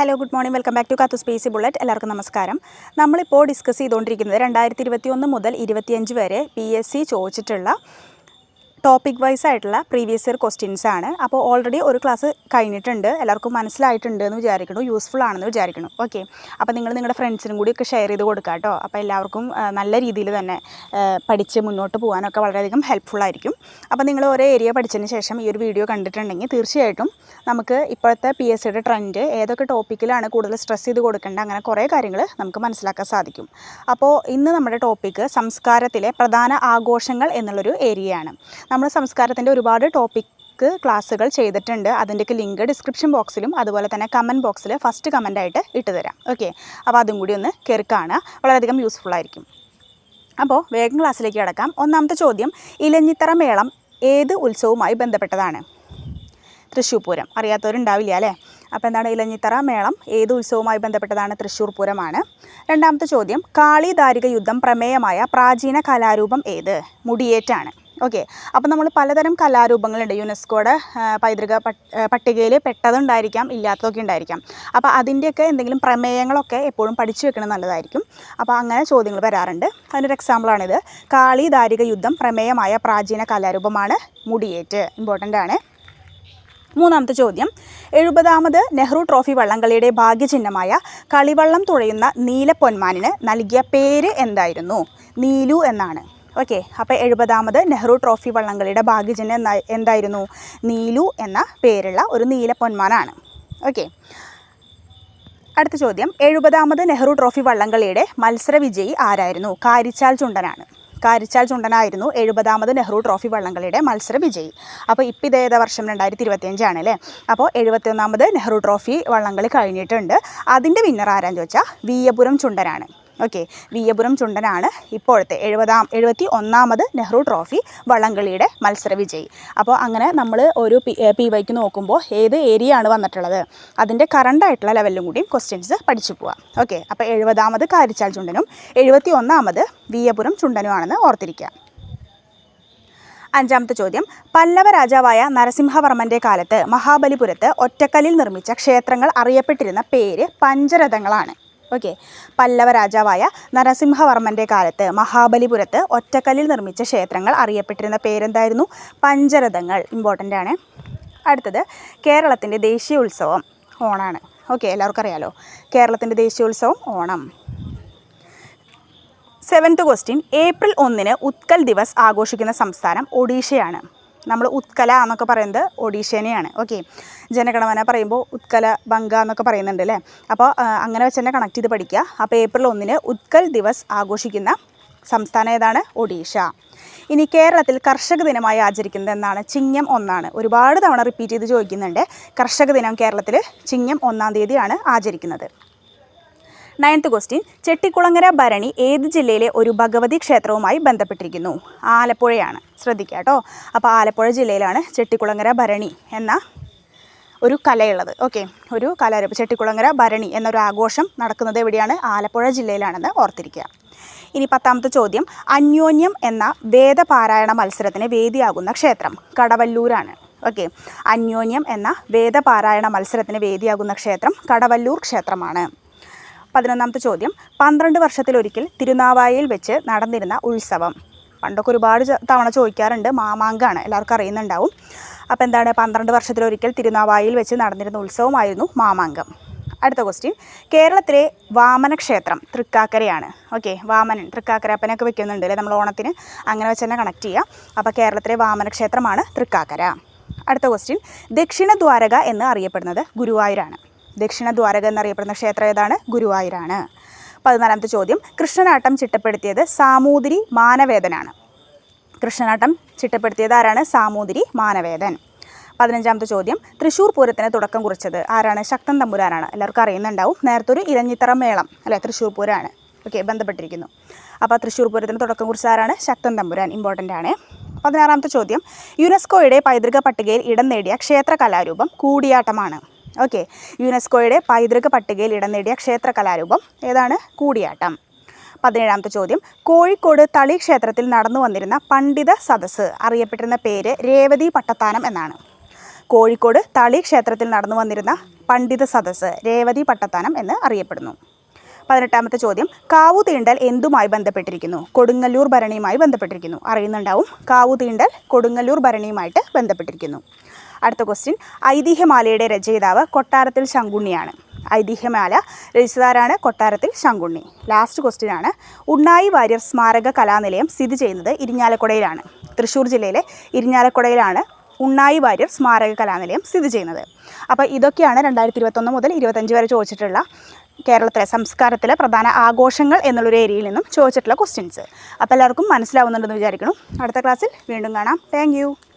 Hello good morning welcome back to Kathu spacy bullet എല്ലാവർക്കും നമസ്കാരം. നമ്മളിപ്പോൾ ഡിസ്കസ് ചെയ്തുകൊണ്ടിരിക്കുന്നത് രണ്ടായിരത്തി ഇരുപത്തി ഒന്ന് മുതൽ ഇരുപത്തിയഞ്ച് വരെ പി എസ് സി ചോദിച്ചിട്ടുള്ള ടോപ്പിക് വൈസ് ആയിട്ടുള്ള പ്രീവിയസ് ഇയർ ക്വസ്റ്റ്യൻസ് ആണ്. അപ്പോൾ ഓൾറെഡി ഒരു ക്ലാസ് കഴിഞ്ഞിട്ടുണ്ട്. എല്ലാവർക്കും മനസ്സിലായിട്ടുണ്ട് എന്ന് വിചാരിക്കണം യൂസ്ഫുൾ ആണെന്ന് വിചാരിക്കണം ഓക്കെ അപ്പോൾ നിങ്ങൾ നിങ്ങളുടെ ഫ്രണ്ട്സിനും കൂടി ഒക്കെ ഷെയർ ചെയ്ത് കൊടുക്കുക കേട്ടോ അപ്പോൾ എല്ലാവർക്കും നല്ല രീതിയിൽ തന്നെ പഠിച്ച് മുന്നോട്ട് പോകാനൊക്കെ വളരെയധികം ഹെൽപ്ഫുൾ ആയിരിക്കും. അപ്പോൾ നിങ്ങൾ ഓരോ ഏരിയ പഠിച്ചതിന് ശേഷം ഈ ഒരു വീഡിയോ കണ്ടിട്ടുണ്ടെങ്കിൽ തീർച്ചയായിട്ടും നമുക്ക് ഇപ്പോഴത്തെ പി എസ് സിയുടെ ട്രെൻഡ് ഏതൊക്കെ ടോപ്പിക്കിലാണ് കൂടുതൽ സ്ട്രെസ് ചെയ്ത് കൊടുക്കേണ്ടത് അങ്ങനെ കുറേ കാര്യങ്ങൾ നമുക്ക് മനസ്സിലാക്കാൻ സാധിക്കും. അപ്പോൾ ഇന്ന് നമ്മുടെ ടോപ്പിക്ക് സംസ്കാരത്തിലെ പ്രധാന ആഘോഷങ്ങൾ എന്നുള്ളൊരു ഏരിയയാണ് നമ്മൾ സംസ്കാരത്തിന്റെ ഒരുപാട് ടോപ്പിക് ക്ലാസ്സുകൾ ചെയ്തിട്ടുണ്ട്. അതിന്റെയൊക്കെ ലിങ്ക് ഡിസ്ക്രിപ്ഷൻ ബോക്സിലും അതുപോലെ തന്നെ കമന്റ് ബോക്സിൽ ഫസ്റ്റ് കമന്റായിട്ട് ഇട്ട് തരാം. ഓക്കെ അപ്പോൾ അതും കൂടി ഒന്ന് കയറി വളരെയധികം യൂസ്ഫുൾ ആയിരിക്കും. അപ്പോൾ വേഗം ക്ലാസ്സിലേക്ക് കിടക്കാം. ഒന്നാമത്തെ ചോദ്യം ഇലഞ്ഞിത്തറ മേളം ഏത് ഉത്സവവുമായി ബന്ധപ്പെട്ടതാണ്? തൃശ്ശൂർ പൂരം. അറിയാത്തവരുണ്ടാവില്ല അല്ലേ? അപ്പോൾ എന്താണ്? ഇലഞ്ഞിത്തറ മേളം ഏത് ഉത്സവവുമായി ബന്ധപ്പെട്ടതാണ്? തൃശ്ശൂർ പൂരമാണ്. രണ്ടാമത്തെ ചോദ്യം കാളി ദാരിക യുദ്ധം പ്രമേയമായ പ്രാചീന കലാരൂപം ഏത്? മുടിയേറ്റാണ്. ഓക്കെ. അപ്പോൾ നമ്മൾ പലതരം കലാരൂപങ്ങളുണ്ട്. യുനെസ്കോയുടെ പൈതൃക പട്ടികയിൽ പെട്ടതുണ്ടായിരിക്കാം ഇല്ലാത്തതൊക്കെ ഉണ്ടായിരിക്കാം. അപ്പോൾ അതിന്റെയൊക്കെ എന്തെങ്കിലും പ്രമേയങ്ങളൊക്കെ എപ്പോഴും പഠിച്ചു വെക്കണം നല്ലതായിരിക്കും. അപ്പോൾ അങ്ങനെ ചോദ്യങ്ങൾ വരാറുണ്ട്. അതിനൊരു എക്സാമ്പിളാണിത് കാളി ദാരിക യുദ്ധം പ്രമേയമായ പ്രാചീന കലാരൂപമാണ്. മുടിയേറ്റ്. ഇമ്പോർട്ടന്റ് ആണ്. മൂന്നാമത്തെ ചോദ്യം. എഴുപതാമത് നെഹ്റു ട്രോഫി വള്ളംകളിയുടെ ഭാഗ്യചിഹ്നമായ കളിവള്ളം തുഴയുന്ന നീലപ്പൊന്മാനിന് നൽകിയ പേര് എന്തായിരുന്നു? നീലു എന്നാണ്. ഓക്കെ അപ്പോൾ എഴുപതാമത് നെഹ്റു ട്രോഫി വള്ളംകളിയുടെ ഭാഗ്യജന എന്തായിരുന്നു? നീലു എന്ന പേരുള്ള ഒരു നീലപ്പൊന്മാനാണ് ഓക്കെ. അടുത്ത ചോദ്യം. എഴുപതാമത് നെഹ്റു ട്രോഫി വള്ളംകളിയുടെ മത്സര വിജയി ആരായിരുന്നു? കാരിച്ചാൽ ചുണ്ടനാണ്. കാരിച്ചാൽ ചുണ്ടനായിരുന്നു എഴുപതാമത് നെഹ്റു ട്രോഫി വള്ളംകളിയുടെ മത്സര വിജയി. അപ്പോൾ ഇപ്പം ഇത് ഏതാ വർഷം? രണ്ടായിരത്തി ഇരുപത്തിയഞ്ചാണ് അല്ലേ? അപ്പോൾ എഴുപത്തിയൊന്നാമത് നെഹ്റു ട്രോഫി വള്ളംകളി കഴിഞ്ഞിട്ടുണ്ട്. അതിന്റെ വിന്നർ ആരാന്ന് ചോദിച്ചാൽ വീയപുരം ചുണ്ടനാണ്. ഓക്കെ വിയപുരം ചുണ്ടനാണ് ഇപ്പോഴത്തെ എഴുപതാം എഴുപത്തി ഒന്നാമത് നെഹ്റു ട്രോഫി വള്ളംകളിയുടെ മത്സര വിജയി അപ്പോൾ അങ്ങനെ നമ്മൾ ഒരു പി വൈക്ക് നോക്കുമ്പോൾ ഏത് ഏരിയ ആണ് വന്നിട്ടുള്ളത്? അതിന്റെ കറണ്ടായിട്ടുള്ള ലെവലിലും കൂടിയും ക്വസ്റ്റ്യൻസ് പഠിച്ചു പോവാം. ഓക്കെ അപ്പോൾ എഴുപതാമത് കാരിച്ചാൽ ചുണ്ടനും എഴുപത്തി ഒന്നാമത് വിയപുരം ചുണ്ടനുമാണെന്ന് ഓർത്തിരിക്കുക. അഞ്ചാമത്തെ ചോദ്യം പല്ലവ രാജാവായ നരസിംഹവർമ്മന്റെ കാലത്ത് മഹാബലിപുരത്ത് ഒറ്റക്കല്ലിൽ നിർമ്മിച്ച ക്ഷേത്രങ്ങൾ അറിയപ്പെട്ടിരുന്ന പേര് പഞ്ചരഥങ്ങളാണ്. ഓക്കെ പല്ലവ രാജാവായ നരസിംഹവർമ്മന്റെ കാലത്ത് മഹാബലിപുരത്ത് ഒറ്റക്കല്ലിൽ നിർമ്മിച്ച ക്ഷേത്രങ്ങൾ അറിയപ്പെട്ടിരുന്ന പേരെന്തായിരുന്നു? പഞ്ചരഥങ്ങൾ. ഇമ്പോർട്ടന്റ് ആണ്. അടുത്തത് കേരളത്തിന്റെ ദേശീയ ഉത്സവം ഓണാണ്. ഓക്കെ എല്ലാവർക്കും അറിയാലോ? കേരളത്തിന്റെ ദേശീയ ഉത്സവം ഓണം. സെവൻത്ത് ക്വസ്റ്റ്യൻ ഏപ്രിൽ ഒന്നിന് ഉത്കൽ ദിവസ് ആഘോഷിക്കുന്ന സംസ്ഥാനം ഒഡീഷയാണ്. നമ്മൾ ഉത്കല എന്നൊക്കെ പറയുന്നത് ഒഡീഷേനെയാണ്. ഓക്കെ ജനഗണമന പറയുമ്പോൾ ഉത്കല ബംഗ എന്നൊക്കെ പറയുന്നുണ്ട് അല്ലേ? അപ്പോൾ അങ്ങനെ വെച്ച് തന്നെ കണക്ട് ചെയ്ത് പഠിക്കുക. അപ്പോൾ ഏപ്രിൽ ഒന്നിന് ഉത്കൽ ദിവസ് ആഘോഷിക്കുന്ന സംസ്ഥാനം ഏതാണ്? ഒഡീഷ. ഇനി കേരളത്തിൽ കർഷക ദിനമായി ആചരിക്കുന്നത് എന്നാണ് ചിങ്ങം ഒന്നാണ്. ഒരുപാട് തവണ റിപ്പീറ്റ് ചെയ്ത് ചോദിക്കുന്നുണ്ട്. കർഷക ദിനം കേരളത്തിൽ ചിങ്ങം ഒന്നാം തീയതിയാണ് ആചരിക്കുന്നത്. നയൻത്ത് ക്വസ്റ്റ്യൻ ചെട്ടിക്കുളങ്ങര ഭരണി ഏത് ജില്ലയിലെ ഒരു ഭഗവതി ക്ഷേത്രവുമായി ബന്ധപ്പെട്ടിരിക്കുന്നു? ആലപ്പുഴയാണ്. ശ്രദ്ധിക്കുക കേട്ടോ. അപ്പോൾ ആലപ്പുഴ ജില്ലയിലാണ് ചെട്ടിക്കുളങ്ങര ഭരണി എന്ന ഒരു കലയുള്ളത്. ഓക്കെ ഒരു കലാരൂപം ചെട്ടിക്കുളങ്ങര ഭരണി എന്നൊരു ആഘോഷം നടക്കുന്നത് എവിടെയാണ്? ആലപ്പുഴ ജില്ലയിലാണെന്ന് ഓർത്തിരിക്കുക. ഇനി പത്താമത്തെ ചോദ്യം. അന്യോന്യം എന്ന വേദപാരായണ മത്സരത്തിന് വേദിയാകുന്ന ക്ഷേത്രം കടവല്ലൂരാണ്. ഓക്കെ അന്യോന്യം എന്ന വേദപാരായണ മത്സരത്തിന് വേദിയാകുന്ന ക്ഷേത്രം കടവല്ലൂർ ക്ഷേത്രമാണ്. പതിനൊന്നാമത്തെ ചോദ്യം. പന്ത്രണ്ട് വർഷത്തിലൊരിക്കൽ തിരുനാവായയിൽ വെച്ച് നടന്നിരുന്ന ഉത്സവം. പണ്ടൊക്കെ ഒരുപാട് തവണ ചോദിക്കാറുണ്ട്. മാമാങ്കാണ്. എല്ലാവർക്കും അറിയുന്നുണ്ടാവും. അപ്പോൾ എന്താണ്? പന്ത്രണ്ട് വർഷത്തിലൊരിക്കൽ തിരുനാവായിൽ വെച്ച് നടന്നിരുന്ന ഉത്സവമായിരുന്നു മാമാങ്കം. അടുത്ത ക്വസ്റ്റ്യൻ കേരളത്തിലെ വാമന ക്ഷേത്രം തൃക്കാക്കരയാണ്. ഓക്കെ വാമനൻ തൃക്കാക്കരപ്പനൊക്കെ വെക്കുന്നുണ്ട് അല്ലേ? നമ്മൾ ഓണത്തിന് അങ്ങനെ വെച്ച് തന്നെ കണക്ട് ചെയ്യാം. അപ്പോൾ കേരളത്തിലെ വാമന ക്ഷേത്രമാണ് തൃക്കാക്കര. അടുത്ത ക്വസ്റ്റ്യൻ ദക്ഷിണ ദ്വാരക എന്ന് അറിയപ്പെടുന്നത് ഗുരുവായൂരാണ്. ദക്ഷിണ ദ്വാരക എന്നറിയപ്പെടുന്ന ക്ഷേത്രം ഏതാണ്? ഗുരുവായൂരാണ്. പതിനാലാമത്തെ ചോദ്യം. കൃഷ്ണനാട്ടം ചിട്ടപ്പെടുത്തിയത് സാമൂതിരി മാനവേദനാണ്. കൃഷ്ണനാട്ടം ചിട്ടപ്പെടുത്തിയത് ആരാണ്? സാമൂതിരി മാനവേദൻ. പതിനഞ്ചാമത്തെ ചോദ്യം. തൃശ്ശൂർ പൂരത്തിന് തുടക്കം കുറിച്ചത് ആരാണ്? ശക്തൻ തമ്പുരാനാണ്. എല്ലാവർക്കും അറിയുന്നുണ്ടാവും. നേരത്തെ ഒരു ഇരഞ്ഞിത്തറ മേളം അല്ലെ? തൃശ്ശൂർ പൂരമാണ്. ഓക്കെ ബന്ധപ്പെട്ടിരിക്കുന്നു. അപ്പോൾ തൃശ്ശൂർ പൂരത്തിന് തുടക്കം കുറിച്ച ആരാണ്? ശക്തൻ തമ്പുരാൻ. ഇമ്പോർട്ടന്റ് ആണ്. പതിനാറാമത്തെ ചോദ്യം. യുനെസ്കോയുടെ പൈതൃക പട്ടികയിൽ ഇടം നേടിയ ക്ഷേത്ര കലാരൂപം കൂടിയാട്ടമാണ്. ഓക്കെ യുനെസ്കോയുടെ പൈതൃക പട്ടികയിൽ ഇടം നേടിയ ക്ഷേത്ര കലാരൂപം ഏതാണ്? കൂടിയാട്ടം. പതിനേഴാമത്തെ ചോദ്യം. കോഴിക്കോട് തളി ക്ഷേത്രത്തിൽ നടന്നു വന്നിരുന്ന പണ്ഡിത സദസ്സ് അറിയപ്പെട്ടിരുന്ന പേര് രേവതി പട്ടത്താനം എന്നാണ്. കോഴിക്കോട് തളി ക്ഷേത്രത്തിൽ നടന്നു വന്നിരുന്ന പണ്ഡിത സദസ്സ് രേവതി പട്ടത്താനം എന്ന് അറിയപ്പെടുന്നു. പതിനെട്ടാമത്തെ ചോദ്യം. കാവു തീണ്ടൽ എന്തുമായി ബന്ധപ്പെട്ടിരിക്കുന്നു? കൊടുങ്ങല്ലൂർ ഭരണിയുമായി ബന്ധപ്പെട്ടിരിക്കുന്നു. അറിയുന്നുണ്ടാവും. കാവു തീണ്ടൽ കൊടുങ്ങല്ലൂർ ഭരണിയുമായിട്ട് ബന്ധപ്പെട്ടിരിക്കുന്നു. അടുത്ത ക്വസ്റ്റ്യൻ ഐതിഹ്യമാലയുടെ രചയിതാവ് കൊട്ടാരത്തിൽ ശങ്കുണ്ണിയാണ്. ഐതിഹ്യമാല രചിച്ചതാരാണ് കൊട്ടാരത്തിൽ ശങ്കുണ്ണി. ലാസ്റ്റ് ക്വസ്റ്റ്യൻ ആണ്. ഉണ്ണായി വാര്യർ സ്മാരക കലാനിലയം സ്ഥിതി ചെയ്യുന്നത് ഇരിഞ്ഞാലക്കുടയിലാണ്. തൃശ്ശൂർ ജില്ലയിലെ ഇരിഞ്ഞാലക്കുടയിലാണ് ഉണ്ണായി വാര്യർ സ്മാരക കലാനിലയം സ്ഥിതി ചെയ്യുന്നത്. അപ്പോൾ ഇതൊക്കെയാണ് രണ്ടായിരത്തി ഇരുപത്തൊന്ന് മുതൽ ഇരുപത്തഞ്ച് വരെ ചോദിച്ചിട്ടുള്ള കേരളത്തിലെ സംസ്കാരത്തിലെ പ്രധാന ആഘോഷങ്ങൾ എന്നുള്ളൊരു ഏരിയയിൽ നിന്നും ചോദിച്ചിട്ടുള്ള ക്വസ്റ്റ്യൻസ് അപ്പോൾ എല്ലാവർക്കും മനസ്സിലാവുന്നുണ്ടെന്ന് വിചാരിക്കണം അടുത്ത ക്ലാസ്സിൽ വീണ്ടും കാണാം. താങ്ക്